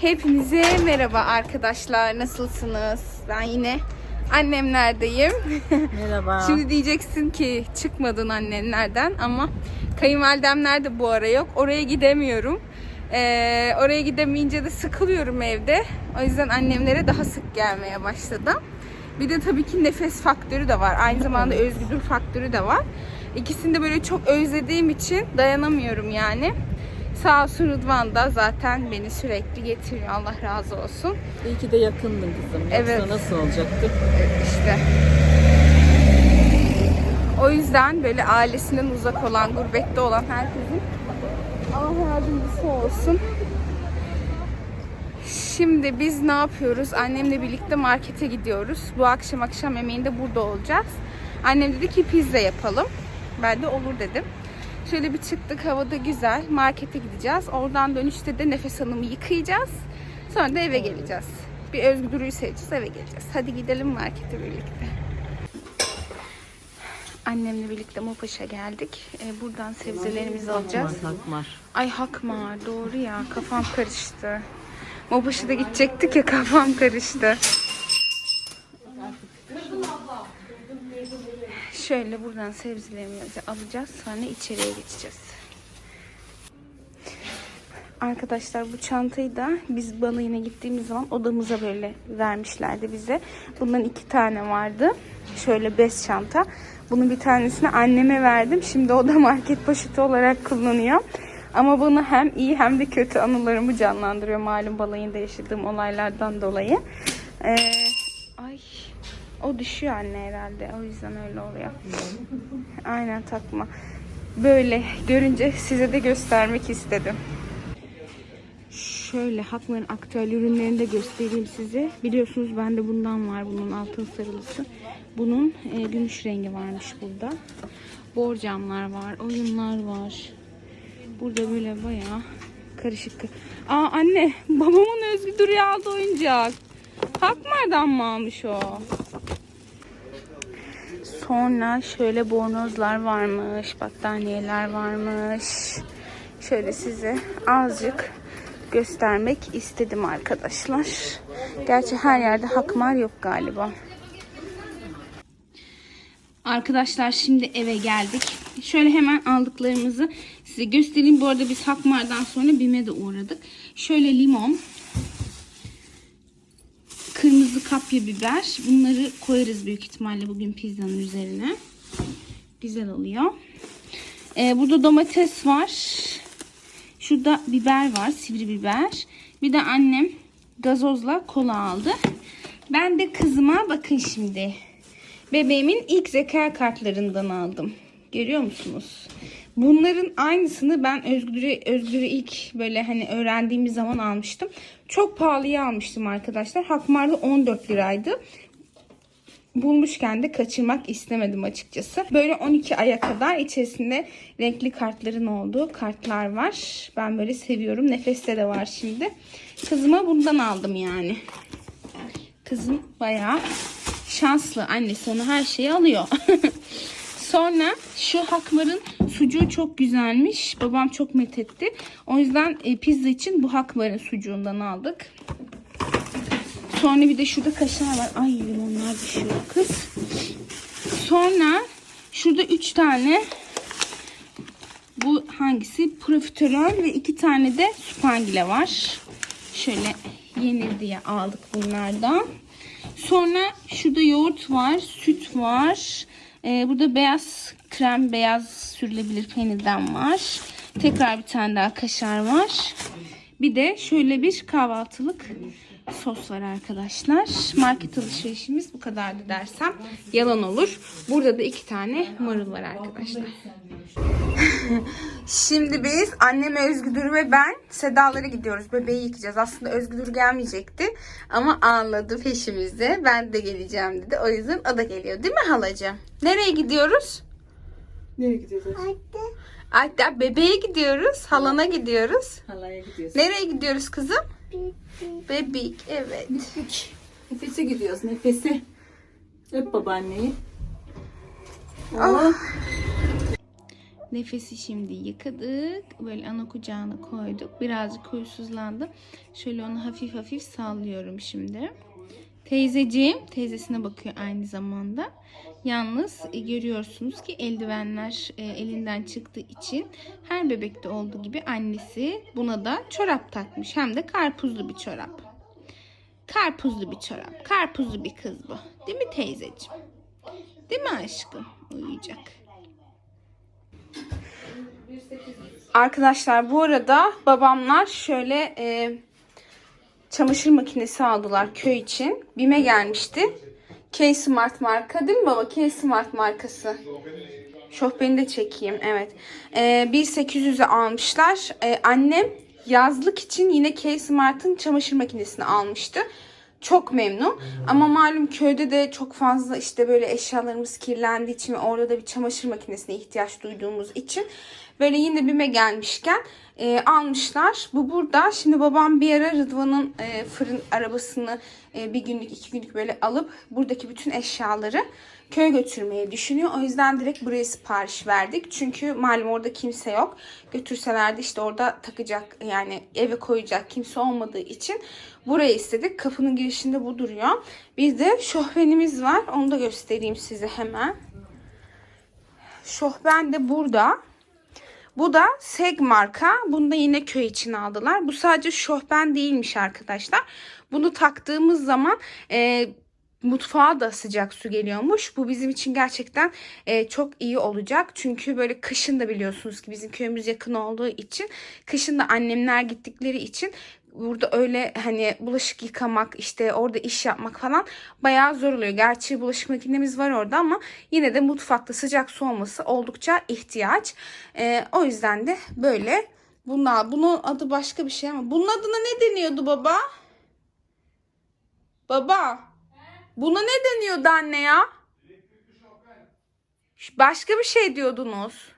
Hepinize merhaba arkadaşlar. Nasılsınız? Ben yine annemlerdeyim. Merhaba. Şimdi diyeceksin ki çıkmadın annenlerden ama kayınvalidemler de bu ara yok. Oraya gidemiyorum. Ee, oraya gidemeyince de sıkılıyorum evde. O yüzden annemlere daha sık gelmeye başladım. Bir de tabii ki nefes faktörü de var. Aynı zamanda özgürlük faktörü de var. İkisini de böyle çok özlediğim için dayanamıyorum yani. Sağ olsun Rıdvan da zaten beni sürekli getiriyor. Allah razı olsun. İyi ki de yakındın kızım. Yoksa Evet. nasıl olacaktı? İşte. O yüzden böyle ailesinden uzak olan, gurbette olan herkesin Allah yardımcısı olsun. Şimdi biz ne yapıyoruz? Annemle birlikte markete gidiyoruz. Bu akşam akşam yemeğinde burada olacağız. Annem dedi ki pizza yapalım. Ben de olur dedim. Şöyle bir çıktık. Havada güzel. Markete gideceğiz. Oradan dönüşte de Nefes Hanım'ı yıkayacağız. Sonra da eve geleceğiz. Bir Özgür Duru'yu seveceğiz. Eve geleceğiz. Hadi gidelim markete birlikte. Annemle birlikte Mopaş'a geldik. Ee, buradan sebzelerimizi alacağız. Akmar, akmar. Ay Hakmar doğru ya kafam karıştı. Mopaş'a da gidecektik ya kafam karıştı. Şöyle buradan sebzelerimizi alacağız sonra içeriye geçeceğiz. Arkadaşlar bu çantayı da biz balayına gittiğimiz zaman odamıza böyle vermişlerdi bize. Bundan iki tane vardı. Şöyle bez çanta. Bunun bir tanesini anneme verdim. Şimdi o da market poşeti olarak kullanıyor. Ama bunu hem iyi hem de kötü anılarımı canlandırıyor. Malum balayında yaşadığım olaylardan dolayı. Ee, o düşüyor anne herhalde. O yüzden öyle oluyor. Aynen takma. Böyle görünce size de göstermek istedim. Şöyle Hakmar'ın aktüel ürünlerini de göstereyim size. Biliyorsunuz bende bundan var. Bunun altın sarılısı. Bunun e, gümüş rengi varmış burada. Borcamlar var. Oyunlar var. Burada böyle bayağı karışık. Aa anne babamın Özgür Duru'ya aldı oyuncak. Hakmar'dan mı almış o? Sonra şöyle bornozlar varmış. Battaniyeler varmış. Şöyle size azıcık göstermek istedim arkadaşlar. Gerçi her yerde hakmar yok galiba. Arkadaşlar şimdi eve geldik. Şöyle hemen aldıklarımızı size göstereyim. Bu arada biz Hakmar'dan sonra BİM'e de uğradık. Şöyle limon, kırmızı kapya biber. Bunları koyarız büyük ihtimalle bugün pizzanın üzerine. Güzel oluyor. Ee, burada domates var. Şurada biber var, sivri biber. Bir de annem gazozla kola aldı. Ben de kızıma bakın şimdi. Bebeğimin ilk zeka kartlarından aldım. Görüyor musunuz? Bunların aynısını ben Özgür'ü Özgür'ü ilk böyle hani öğrendiğimiz zaman almıştım. Çok pahalıya almıştım arkadaşlar. Hakmar'da 14 liraydı bulmuşken de kaçırmak istemedim açıkçası. Böyle 12 aya kadar içerisinde renkli kartların olduğu kartlar var. Ben böyle seviyorum. Nefeste de var şimdi. Kızıma bundan aldım yani. Kızım bayağı şanslı. Annesi ona her şeyi alıyor. Sonra şu Hakmar'ın sucuğu çok güzelmiş. Babam çok methetti. O yüzden e, pizza için bu Hakmar'ın sucuğundan aldık. Sonra bir de şurada kaşar var. Ay limonlar düşüyor kız. Sonra şurada üç tane bu hangisi? Profiterol ve iki tane de supangile var. Şöyle yenir diye aldık bunlardan. Sonra şurada yoğurt var, süt var. Ee, burada beyaz krem, beyaz sürülebilir peynirden var. Tekrar bir tane daha kaşar var. Bir de şöyle bir kahvaltılık sos var arkadaşlar. Market alışverişimiz bu kadardı dersem yalan olur. Burada da iki tane marul var arkadaşlar. Şimdi biz annem Özgür ve ben Sedalara gidiyoruz. Bebeği yıkayacağız. Aslında Özgür gelmeyecekti ama ağladı peşimizde. Ben de geleceğim dedi. O yüzden o da geliyor. Değil mi halacığım? Nereye gidiyoruz? Nereye gidiyoruz? Hatta bebeğe gidiyoruz. Halana gidiyoruz. Halaya gidiyoruz. Nereye gidiyoruz kızım? Bebek evet. Nefese gidiyoruz nefese. Öp babaanneyi. Ah. Nefesi şimdi yıkadık. Böyle ana kucağına koyduk. Birazcık huysuzlandı. Şöyle onu hafif hafif sallıyorum şimdi. Teyzeciğim teyzesine bakıyor aynı zamanda. Yalnız e, görüyorsunuz ki eldivenler e, elinden çıktığı için her bebekte olduğu gibi annesi buna da çorap takmış. Hem de karpuzlu bir çorap. Karpuzlu bir çorap. Karpuzlu bir kız bu. Değil mi teyzeciğim? Değil mi aşkım? Uyuyacak. Arkadaşlar bu arada babamlar şöyle e, çamaşır makinesi aldılar köy için. Bime gelmişti. K-Smart marka değil mi baba? K-Smart markası. Şofbeni de çekeyim evet. Ee, 1800'e almışlar. Ee, annem yazlık için yine K-Smart'ın çamaşır makinesini almıştı. Çok memnun. Ama malum köyde de çok fazla işte böyle eşyalarımız kirlendiği için ve orada da bir çamaşır makinesine ihtiyaç duyduğumuz için böyle yine BİM'e gelmişken e, almışlar. Bu burada. Şimdi babam bir ara Rıdvan'ın e, fırın arabasını e, bir günlük iki günlük böyle alıp buradaki bütün eşyaları köye götürmeyi düşünüyor. O yüzden direkt buraya sipariş verdik. Çünkü malum orada kimse yok. Götürselerdi işte orada takacak yani eve koyacak kimse olmadığı için burayı istedik. Kapının girişinde bu duruyor. Bir de şofbenimiz var. Onu da göstereyim size hemen. Şofben de burada. Bu da Seg marka. Bunu da yine köy için aldılar. Bu sadece şofben değilmiş arkadaşlar. Bunu taktığımız zaman e, mutfağa da sıcak su geliyormuş. Bu bizim için gerçekten e, çok iyi olacak. Çünkü böyle kışın da biliyorsunuz ki bizim köyümüz yakın olduğu için kışın da annemler gittikleri için burada öyle hani bulaşık yıkamak işte orada iş yapmak falan bayağı zor oluyor. Gerçi bulaşık makinemiz var orada ama yine de mutfakta sıcak su olması oldukça ihtiyaç. E, o yüzden de böyle bunlar bunun adı başka bir şey ama bunun adına ne deniyordu baba? Baba. Buna ne deniyordu anne ya? Başka bir şey diyordunuz.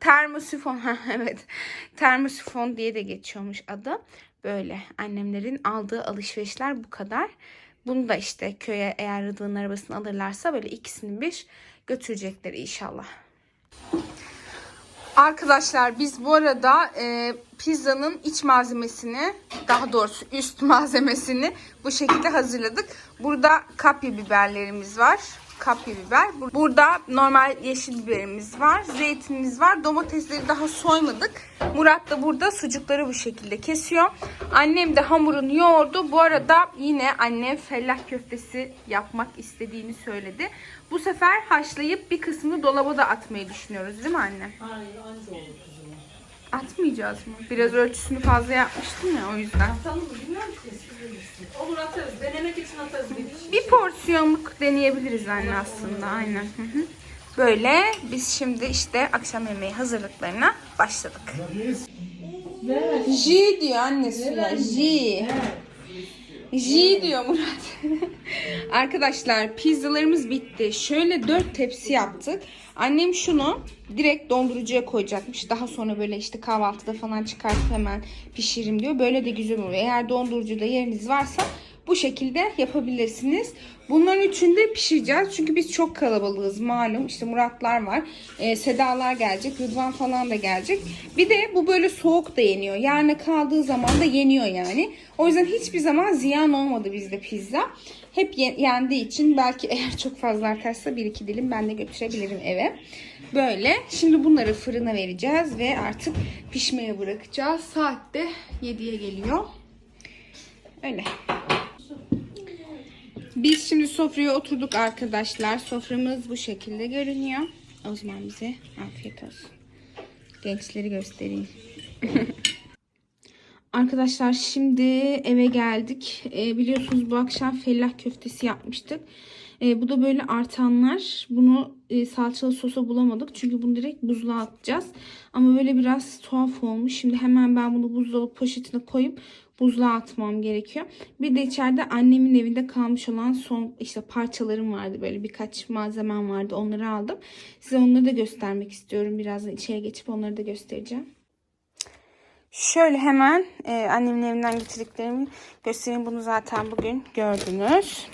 Termosifon. Evet. Termosifon diye de geçiyormuş adı. Böyle annemlerin aldığı alışverişler bu kadar. Bunu da işte köye eğer Rıdvan'ın arabasını alırlarsa böyle ikisini bir götürecekler inşallah. Arkadaşlar biz bu arada e, pizzanın iç malzemesini daha doğrusu üst malzemesini bu şekilde hazırladık. Burada kapya biberlerimiz var. Kapya biber. Bur- Burada normal yeşil biberimiz var. Zeytinimiz var. Domatesleri daha soymadık. Murat da burada sucukları bu şekilde kesiyor. Annem de hamurunu yoğurdu. Bu arada yine annem fellah köftesi yapmak istediğini söyledi. Bu sefer haşlayıp bir kısmını dolaba da atmayı düşünüyoruz değil mi anne? Hayır anca. Atmayacağız mı? Biraz ölçüsünü fazla yapmıştım ya o yüzden. Atalım mı bilmiyorum ki. siz bilirsiniz. Olur atarız. Denemek için atarız. Bir Bir porsiyonluk deneyebiliriz anne aslında aynen. Hı hı. Böyle biz şimdi işte akşam yemeği hazırlıklarına başladık. J diyor annesi. J. J diyor Murat. Arkadaşlar pizzalarımız bitti. Şöyle dört tepsi yaptık. Annem şunu direkt dondurucuya koyacakmış. Daha sonra böyle işte kahvaltıda falan çıkartıp hemen pişiririm diyor. Böyle de güzel oluyor. Eğer dondurucuda yeriniz varsa bu şekilde yapabilirsiniz. Bunların üçünü de pişireceğiz. Çünkü biz çok kalabalığız malum. İşte Muratlar var. e, Sedalar gelecek. Rıdvan falan da gelecek. Bir de bu böyle soğuk da yeniyor. Yarına kaldığı zaman da yeniyor yani. O yüzden hiçbir zaman ziyan olmadı bizde pizza. Hep ye- yendiği için belki eğer çok fazla artarsa bir iki dilim ben de götürebilirim eve. Böyle. Şimdi bunları fırına vereceğiz ve artık pişmeye bırakacağız. Saat de 7'ye geliyor. Öyle. Biz şimdi sofraya oturduk arkadaşlar. Soframız bu şekilde görünüyor. O zaman bize afiyet olsun. Gençleri göstereyim. Arkadaşlar şimdi eve geldik. Ee, biliyorsunuz bu akşam fellah köftesi yapmıştık. Ee, bu da böyle artanlar. Bunu e, salçalı sosa bulamadık. Çünkü bunu direkt buzluğa atacağız. Ama böyle biraz tuhaf olmuş. Şimdi hemen ben bunu buzdolabı poşetine koyup buzluğa atmam gerekiyor. Bir de içeride annemin evinde kalmış olan son işte parçalarım vardı. Böyle birkaç malzemem vardı. Onları aldım. Size onları da göstermek istiyorum. Birazdan içeri geçip onları da göstereceğim. Şöyle hemen e, annemin evinden getirdiklerimi göstereyim. Bunu zaten bugün gördünüz.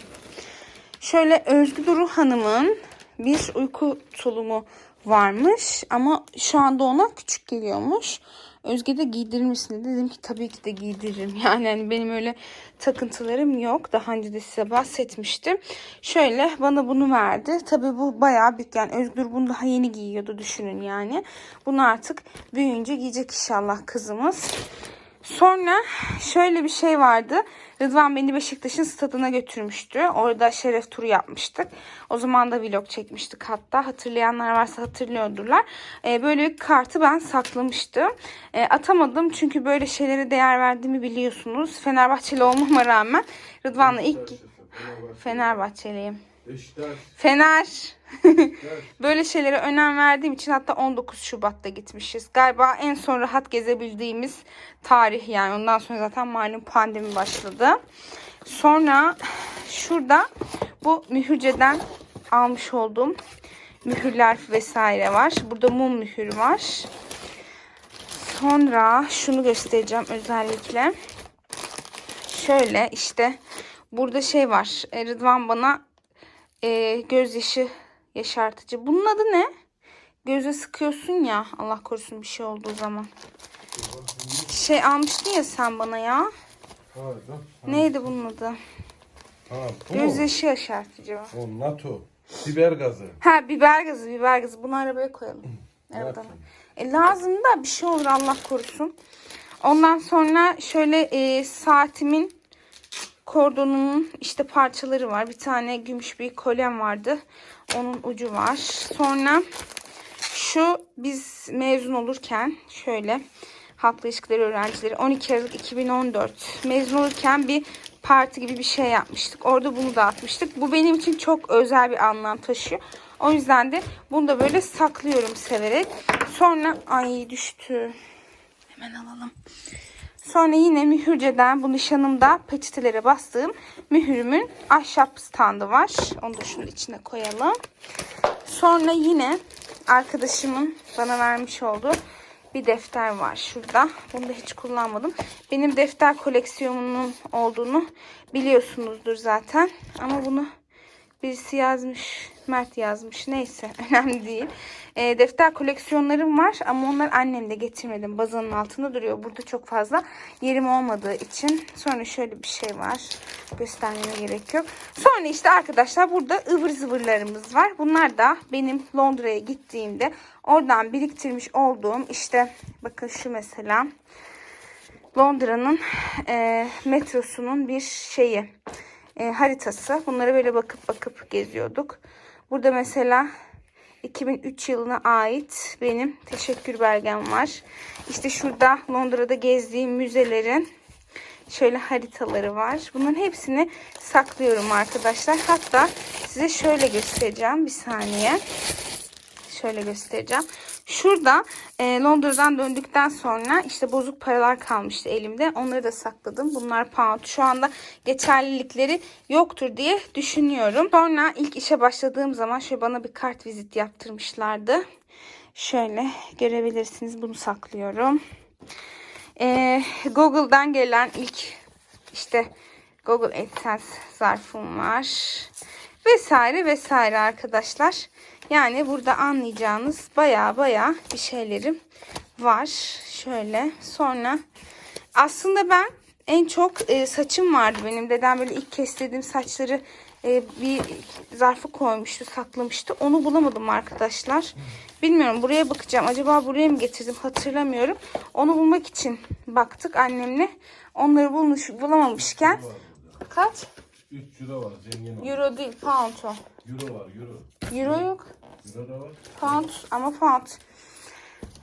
Şöyle Özgü Duru Hanım'ın bir uyku tulumu varmış ama şu anda ona küçük geliyormuş. Özge de giydirir misin dedi. Dedim ki tabii ki de giydiririm. Yani hani benim öyle takıntılarım yok. Daha önce de size bahsetmiştim. Şöyle bana bunu verdi. Tabii bu bayağı büyük. Yani Özgür bunu daha yeni giyiyordu düşünün yani. Bunu artık büyüyünce giyecek inşallah kızımız. Sonra şöyle bir şey vardı. Rıdvan beni Beşiktaş'ın stadına götürmüştü. Orada şeref turu yapmıştık. O zaman da vlog çekmiştik hatta. Hatırlayanlar varsa hatırlıyordurlar. Ee, böyle bir kartı ben saklamıştım. Ee, atamadım çünkü böyle şeylere değer verdiğimi biliyorsunuz. Fenerbahçeli olmama rağmen Rıdvan'la ilk... Fenerbahçeliyim. Beşiktaş. Fener. Böyle şeylere önem verdiğim için hatta 19 Şubat'ta gitmişiz. Galiba en son rahat gezebildiğimiz tarih yani. Ondan sonra zaten malum pandemi başladı. Sonra şurada bu mühürceden almış olduğum mühürler vesaire var. Burada mum mühür var. Sonra şunu göstereceğim özellikle. Şöyle işte burada şey var. E, Rıdvan bana e, gözyaşı yaşartıcı. Bunun adı ne? Göze sıkıyorsun ya. Allah korusun bir şey olduğu zaman. Şey almıştın ya sen bana ya. Pardon. Neydi bunun adı? Ha bu mu? Gözyaşı yaşartıcı. O NATO. Biber gazı. Ha biber gazı biber gazı. Bunu arabaya koyalım. Arabadan. E, lazım da bir şey olur Allah korusun. Ondan sonra şöyle e, saatimin kordonunun işte parçaları var. Bir tane gümüş bir kolyem vardı. Onun ucu var. Sonra şu biz mezun olurken şöyle halkla ilişkileri öğrencileri 12 Aralık 2014 mezun olurken bir parti gibi bir şey yapmıştık. Orada bunu dağıtmıştık. Bu benim için çok özel bir anlam taşıyor. O yüzden de bunu da böyle saklıyorum severek. Sonra ay düştü. Hemen alalım. Sonra yine mühürceden bu nişanımda peçetelere bastığım mühürümün ahşap standı var. Onu da şunun içine koyalım. Sonra yine arkadaşımın bana vermiş olduğu bir defter var şurada. Bunu da hiç kullanmadım. Benim defter koleksiyonumun olduğunu biliyorsunuzdur zaten. Ama bunu birisi yazmış. Mert yazmış. Neyse önemli değil. E, defter koleksiyonlarım var ama onlar annemle getirmedim. Bazanın altında duruyor. Burada çok fazla yerim olmadığı için. Sonra şöyle bir şey var. Göstermeme gerek yok. Sonra işte arkadaşlar burada ıvır zıvırlarımız var. Bunlar da benim Londra'ya gittiğimde oradan biriktirmiş olduğum işte bakın şu mesela Londra'nın e, metrosunun bir şeyi e, haritası. Bunlara böyle bakıp bakıp geziyorduk. Burada mesela 2003 yılına ait benim teşekkür belgem var. İşte şurada Londra'da gezdiğim müzelerin şöyle haritaları var. Bunların hepsini saklıyorum arkadaşlar. Hatta size şöyle göstereceğim. Bir saniye. Şöyle göstereceğim. Şurada e, Londra'dan döndükten sonra işte bozuk paralar kalmıştı elimde. Onları da sakladım. Bunlar pound. Şu anda geçerlilikleri yoktur diye düşünüyorum. Sonra ilk işe başladığım zaman şöyle bana bir kart vizit yaptırmışlardı. Şöyle görebilirsiniz. Bunu saklıyorum. E, Google'dan gelen ilk işte Google AdSense zarfım var. Vesaire vesaire arkadaşlar. Yani burada anlayacağınız baya baya bir şeylerim var. Şöyle sonra aslında ben en çok e, saçım vardı benim. Dedem böyle ilk kestirdiğim saçları e, bir zarfa koymuştu, saklamıştı. Onu bulamadım arkadaşlar. Bilmiyorum buraya bakacağım. Acaba buraya mı getirdim hatırlamıyorum. Onu bulmak için baktık annemle. Onları bulmuş, bulamamışken. Kaç? 3 euro var zengin. Euro değil pound o. Euro var euro. Euro yok. Pound ama pound.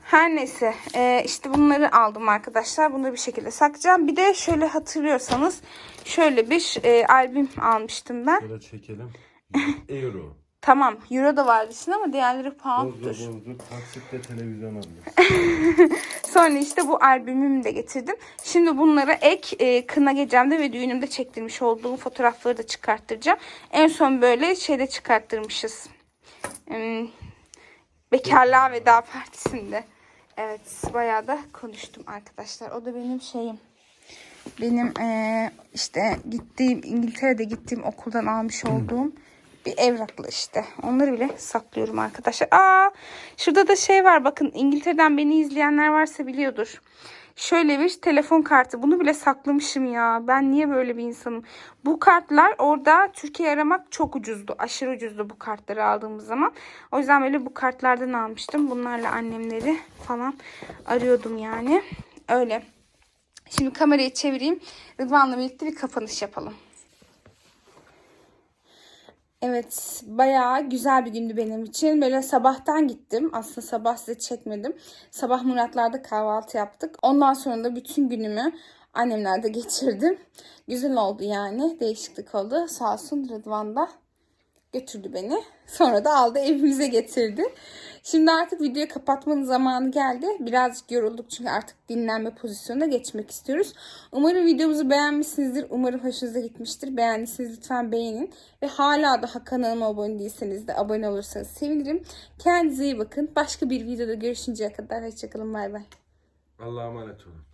Her neyse e, işte bunları aldım arkadaşlar. Bunları bir şekilde saklayacağım. Bir de şöyle hatırlıyorsanız şöyle bir e, albüm almıştım ben. Şöyle çekelim. euro. Tamam euro da vardı içinde ama diğerleri Bozdu pound'dur. bozdu. Taksitle televizyon alıyor. Sonra işte bu albümümü de getirdim. Şimdi bunlara ek e, kına gecemde ve düğünümde çektirmiş olduğum fotoğrafları da çıkarttıracağım. En son böyle şeyde çıkarttırmışız. Bekarlığa Veda Partisi'nde. Evet bayağı da konuştum arkadaşlar. O da benim şeyim. Benim e, işte gittiğim İngiltere'de gittiğim okuldan almış olduğum Bir evraklı işte. Onları bile saklıyorum arkadaşlar. Aa, şurada da şey var bakın İngiltere'den beni izleyenler varsa biliyordur. Şöyle bir telefon kartı. Bunu bile saklamışım ya. Ben niye böyle bir insanım? Bu kartlar orada Türkiye aramak çok ucuzdu. Aşırı ucuzdu bu kartları aldığımız zaman. O yüzden böyle bu kartlardan almıştım. Bunlarla annemleri falan arıyordum yani. Öyle. Şimdi kamerayı çevireyim. Rıdvan'la birlikte bir kapanış yapalım. Evet bayağı güzel bir gündü benim için. Böyle sabahtan gittim. Aslında sabah size çekmedim. Sabah Muratlar'da kahvaltı yaptık. Ondan sonra da bütün günümü annemlerde geçirdim. Güzel oldu yani. Değişiklik oldu. Sağ olsun Rıdvan da götürdü beni. Sonra da aldı evimize getirdi. Şimdi artık videoyu kapatmanın zamanı geldi. Birazcık yorulduk çünkü artık dinlenme pozisyonuna geçmek istiyoruz. Umarım videomuzu beğenmişsinizdir. Umarım hoşunuza gitmiştir. Beğendiyseniz lütfen beğenin. Ve hala daha kanalıma abone değilseniz de abone olursanız sevinirim. Kendinize iyi bakın. Başka bir videoda görüşünceye kadar hoşçakalın. Bay bay. Allah'a emanet olun.